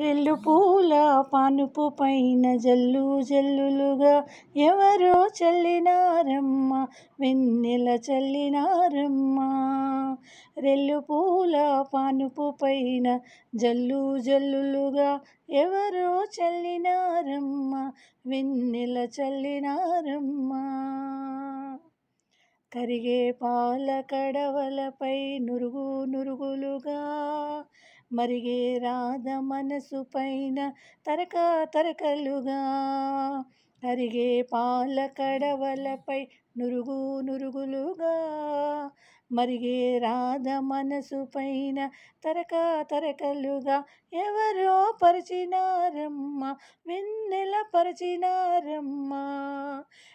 రెల్లు పూల పానుపు పైన జల్లు జల్లులుగా ఎవరో చల్లినారమ్మ వెన్నెల చల్లినారమ్మ. రెల్లు పూల పానుపు పైన జల్లు జల్లులుగా ఎవరో చల్లినారమ్మ వెన్నెల చల్లినారమ్మ. కరిగే పాల కడవలపై నురుగు నురుగులుగా మరిగే రాధ మనసు పైన తరక తరకలుగా. అరిగే పాల కడవలపై నురుగు నురుగులుగా. మరిగే రాధ మనసు పైన తరక తరకలుగా. ఎవరో పరిచినారమ్మ వెన్నెల పరిచినారమ్మ.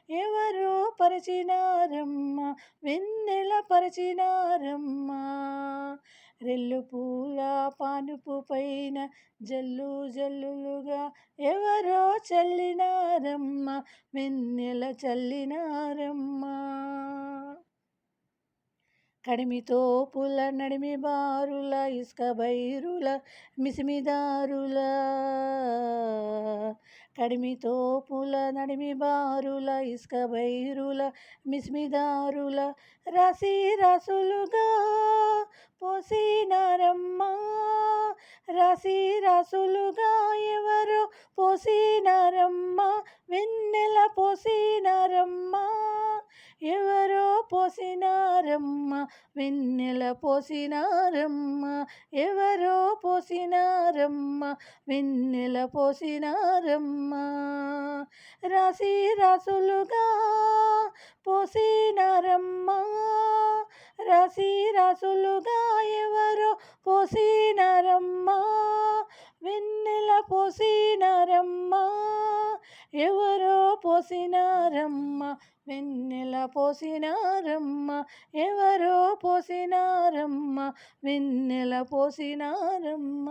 ఎవరో పరిచినారమ్మ వెన్నెల పరిచినారమ్మ. రెల్లు పూల పానుపు పైన జల్లు జల్లులుగా ఎవరో చల్లినారమ్మ వెన్నెల చల్లినారమ్మ. కడిమితో పుల నడిమి బారుల ఇసుక బైరుల మిసిమిదారుల కడిమితో పుల నడిమి బారుల ఇసుక బైరుల మిసిమిదారుల రాసి రాసులుగా పోసినారమ్మ. రాసి రాసులుగా ఎవరు పోసినారమ్మ? వెన్నెల పోసినారమ్మ. ఎవరో పోసినారమ్మ? వెన్నెల పోసినారమ్మ. ఎవరో పోసినారమ్మ? వెన్నెల పోసినారమ్మ. రాసి రాసులుగా పోసినారమ్మ. రాసి రాసులుగా పోసినారమ్మ వెన్నెల పోసినారమ్మ ఎవరో పోసినారమ్మ వెన్నెల పోసినారమ్మ ఎవరో పోసినారమ్మ వెన్నెల పోసినారమ్మ.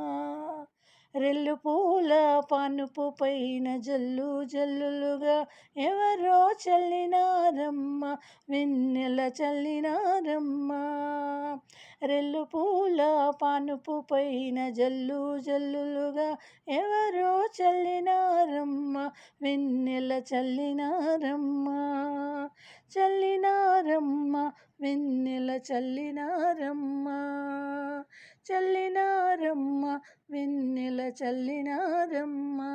రెల్లు పూల పానుపు పైన జల్లు జల్లులుగా ఎవరో చల్లినారమ్మ వెన్నెల చల్లినారమ్మ. రెల్లు పూల పానుపు పైన జల్లు జల్లులుగా ఎవరో చల్లినారమ్మ వెన్నెల చల్లినారమ్మ. చల్లినారమ్మ వెన్నెల చల్లినారమ్మ. చల్లినారమ్మ చల్లినారమ్మా.